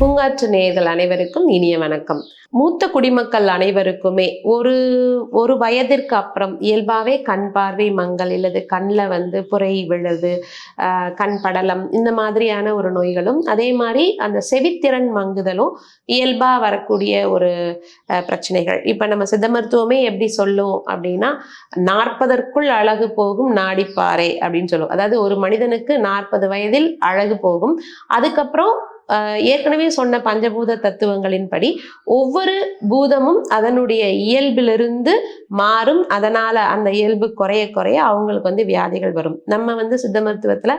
பூங்காற்று நேயர்கள் அனைவருக்கும் இனிய வணக்கம். மூத்த குடிமக்கள் அனைவருக்குமே ஒரு ஒரு வயதிற்கு அப்புறம் இயல்பாகவே கண் பார்வை மங்கல் இல்லது கண்ணில் வந்து புரை விழுது ஆஹ் கண் படலம் இந்த மாதிரியான ஒரு நோய்களும் அதே மாதிரி அந்த செவித்திறன் மங்குதலும் இயல்பாக வரக்கூடிய ஒரு பிரச்சனைகள். இப்போ நம்ம சித்த மருத்துவமே எப்படி சொல்லும் அப்படின்னா நாற்பதற்குள் அழகு போகும் நாடிப்பாறை அப்படின்னு சொல்லுவோம் அதாவது ஒரு மனிதனுக்கு நாற்பது வயதில் அழகு போகும். அதுக்கப்புறம் ஏற்கனவே சொன்ன பஞ்சபூத தத்துவங்களின்படி ஒவ்வொரு பூதமும் அதனுடைய இயல்பிலிருந்து மாறும். அதனால அந்த இயல்பு குறைய குறைய அவங்களுக்கு வந்து வியாதிகள் வரும். நம்ம வந்து சித்த மருத்துவத்துல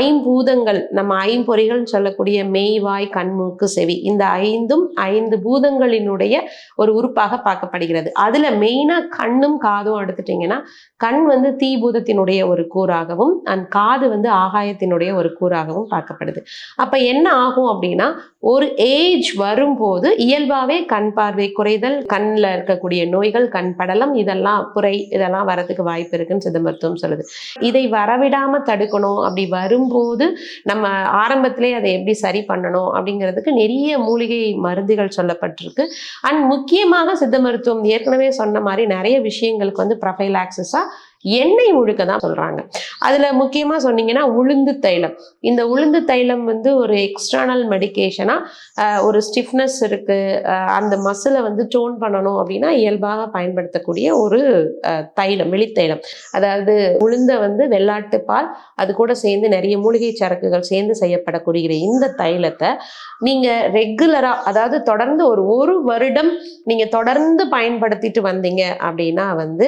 ஐம்பூதங்கள் நம்ம ஐம்பொறிகள்னு சொல்லக்கூடிய மெய்வாய் கண்மூக்கு செவி இந்த ஐந்தும் ஐந்து பூதங்களினுடைய ஒரு உறுப்பாக பார்க்கப்படுகிறது. அதுல மெயினா கண்ணும் காதும் எடுத்துட்டீங்கன்னா கண் வந்து தீபூதத்தினுடைய ஒரு கூறாகவும் அண்ட் காது வந்து ஆகாயத்தினுடைய ஒரு கூறாகவும் பார்க்கப்படுது. அப்ப என்ன ஆகும் அப்படின்னா ஒரு ஏஜ் வரும்போது இயல்பாகவே கண் பார்வை குறைதல் கண்ணில் இருக்கக்கூடிய நோய்கள் கண் படலம் இதெல்லாம் குறை இதெல்லாம் வரதுக்கு வாய்ப்பு இருக்குன்னு சித்த மருத்துவம் சொல்லுது. இதை வரவிடாம தடுக்கணும். அப்படி வரும்போது நம்ம ஆரம்பத்திலே அதை எப்படி சரி பண்ணணும் அப்படிங்கிறதுக்கு நிறைய மூலிகை மருந்துகள் சொல்லப்பட்டிருக்கு. அண்ட் முக்கியமாக சித்த மருத்துவம் ஏற்கனவே சொன்ன மாதிரி நிறைய விஷயங்களுக்கு வந்து ப்ரொஃபைலாக்சிஸா எண்ணெய் முழுக்க தான் சொல்றாங்க. அதுல முக்கியமா சொன்னீங்கன்னா உளுந்து தைலம். இந்த உளுந்து தைலம் வந்து ஒரு எக்ஸ்டர்னல் மெடிகேஷனா ஒரு ஸ்டிஃப்னஸ் இருக்கு அஹ் அந்த மசிலை வந்து டோன் பண்ணணும் அப்படின்னா இயல்பாக பயன்படுத்தக்கூடிய ஒரு அஹ், தைலம் வெளித்தைலம் அதாவது உளுந்தை வந்து வெள்ளாட்டு பால் அது கூட சேர்ந்து நிறைய மூலிகை சரக்குகள் சேர்ந்து செய்யப்படக்கூடிய இந்த தைலத்தை நீங்க ரெகுலரா அதாவது தொடர்ந்து ஒரு ஒரு வருடம் நீங்க தொடர்ந்து பயன்படுத்திட்டு வந்தீங்க அப்படின்னா வந்து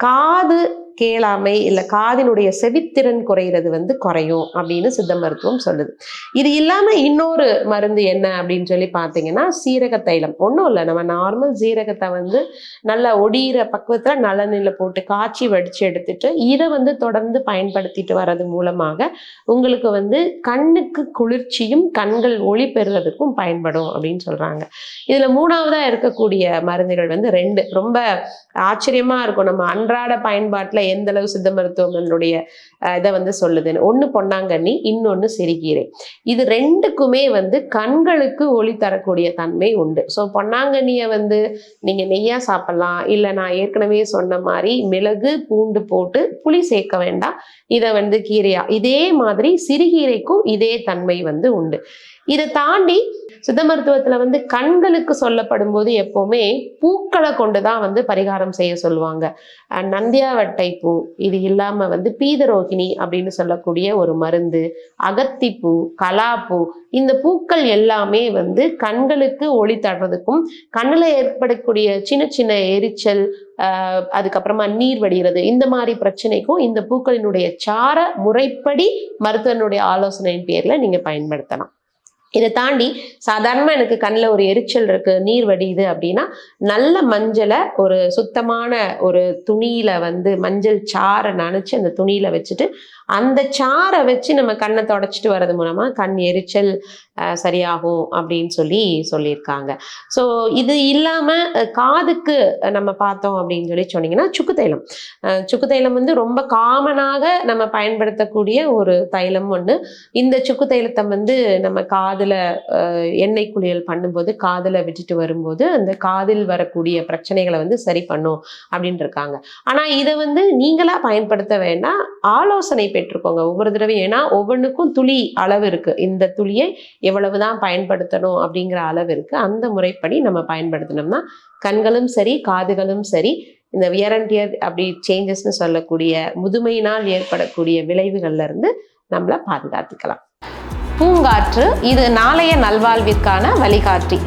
காது கேளாமை இல்லை காதினுடைய செவித்திறன் குறையிறது வந்து குறையும் அப்படின்னு சித்த மருத்துவம் சொல்லுது. இது இல்லாம இன்னொரு மருந்து என்ன அப்படின்னு சொல்லி பார்த்தீங்கன்னா சீரக தைலம். ஒன்றும் இல்லை நம்ம நார்மல் சீரகத்தை வந்து நல்லா ஒடியிற பக்குவத்தில் நல்லெண்ணெயில் போட்டு காய்ச்சி வடிச்சு எடுத்துட்டு இதை வந்து தொடர்ந்து பயன்படுத்திட்டு வர்றது மூலமாக உங்களுக்கு வந்து கண்ணுக்கு குளிர்ச்சியும் கண்கள் ஒளி பெறுறதுக்கும் பயன்படும் அப்படின்னு சொல்றாங்க. இதுல மூணாவதா இருக்கக்கூடிய மருந்துகள் வந்து ரெண்டு. ரொம்ப ஆச்சரியமா இருக்கும். நம்ம அன்றாட பயன்பாட்டில் எந்த அளவு சித்த மருத்துவங்களுடைய இதை வந்து சொல்லுதுன்னு. ஒன்று பொன்னாங்கண்ணி இன்னொன்னு சிறுகீரை. இது ரெண்டுக்குமே வந்து கண்களுக்கு ஒளி தரக்கூடிய தன்மை உண்டு. ஸோ பொன்னாங்கண்ணியை வந்து நீங்க நெய்யா சாப்பிடலாம். இல்லை நான் ஏற்கனவே சொன்ன மாதிரி மிளகு பூண்டு போட்டு புளி சேர்க்க வேண்டாம். இதை வந்து கீரையா. இதே மாதிரி சிறுகீரைக்கும் இதே தன்மை வந்து உண்டு. இதை தாண்டி சித்த மருத்துவத்துல வந்து கண்களுக்கு சொல்லப்படும் போது எப்பவுமே பூக்களை கொண்டு தான் வந்து பரிகாரம் செய்ய சொல்லுவாங்க. நந்தியாவட்டை பூ இது இல்லாம வந்து பீதரோகிணி அப்படின்னு சொல்லக்கூடிய ஒரு மருந்து அகத்திப்பூ கலாப்பூ இந்த பூக்கள் எல்லாமே வந்து கண்களுக்கு ஒளி தடுறதுக்கும் கண்ணில் ஏற்படக்கூடிய சின்ன சின்ன எரிச்சல் அதுக்கப்புறமா நீர் வடிகிறது இந்த மாதிரி பிரச்சனைக்கும் இந்த பூக்களினுடைய சார முறைப்படி மருத்துவனுடைய ஆலோசனையின் பேரில் நீங்கள் பயன்படுத்தலாம். இதை தாண்டி சாதாரணமாக எனக்கு கண்ணில் ஒரு எரிச்சல் இருக்கு நீர் வடியுது அப்படின்னா நல்ல மஞ்சளை ஒரு சுத்தமான ஒரு துணியில வந்து மஞ்சள் சாறை நனைச்சு அந்த துணியில வச்சுட்டு அந்த சாறை வச்சு நம்ம கண்ணை தொடச்சிட்டு வர்றது மூலமா கண் எரிச்சல் சரியாகும் அப்படின்னு சொல்லி சொல்லியிருக்காங்க. ஸோ இது இல்லாம காதுக்கு நம்ம பார்த்தோம் அப்படின்னு சொல்லி சொன்னீங்கன்னா சுக்கு தைலம். சுக்கு தைலம் வந்து ரொம்ப காமனாக நம்ம பயன்படுத்தக்கூடிய ஒரு தைலம் ஒன்று இந்த சுக்கு தைலத்தை வந்து நம்ம காதுல எண்ணெய் குளியல் பண்ணும்போது காதுல விட்டுட்டு வரும்போது அந்த காதில் வரக்கூடிய பிரச்சனைகளை வந்து சரி பண்ணும் அப்படின்னு இருக்காங்க ஆனா இதை வந்து நீங்களா பயன்படுத்த வேண்டாம். ஆலோசனை பெற்றுக்கோங்க. ஒவ்வொரு தடவையும் ஏன்னா ஒவ்வொன்றுக்கும் துளி அளவு இருக்கு. இந்த துளியை எவ்வளவுதான் பயன்படுத்தணும் அப்படிங்கிற அளவு அந்த முறைப்படி நம்ம பயன்படுத்தினோம்னா கண்களும் சரி காதுகளும் சரி இந்த வியரண்டியர் அப்படி சேஞ்சஸ்னு சொல்லக்கூடிய முதுமையினால் ஏற்படக்கூடிய விளைவுகள்ல இருந்து நம்மளை பாதுகாத்துக்கலாம். பூங்காற்று இது நாளைய நல்வாழ்விற்கான வழிகாட்டி.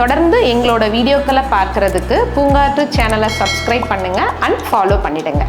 தொடர்ந்து எங்களோட வீடியோக்களை பார்க்கறதுக்கு பூங்காற்று சேனலை சப்ஸ்கிரைப் பண்ணுங்கள் அண்ட் ஃபாலோ பண்ணிடுங்க.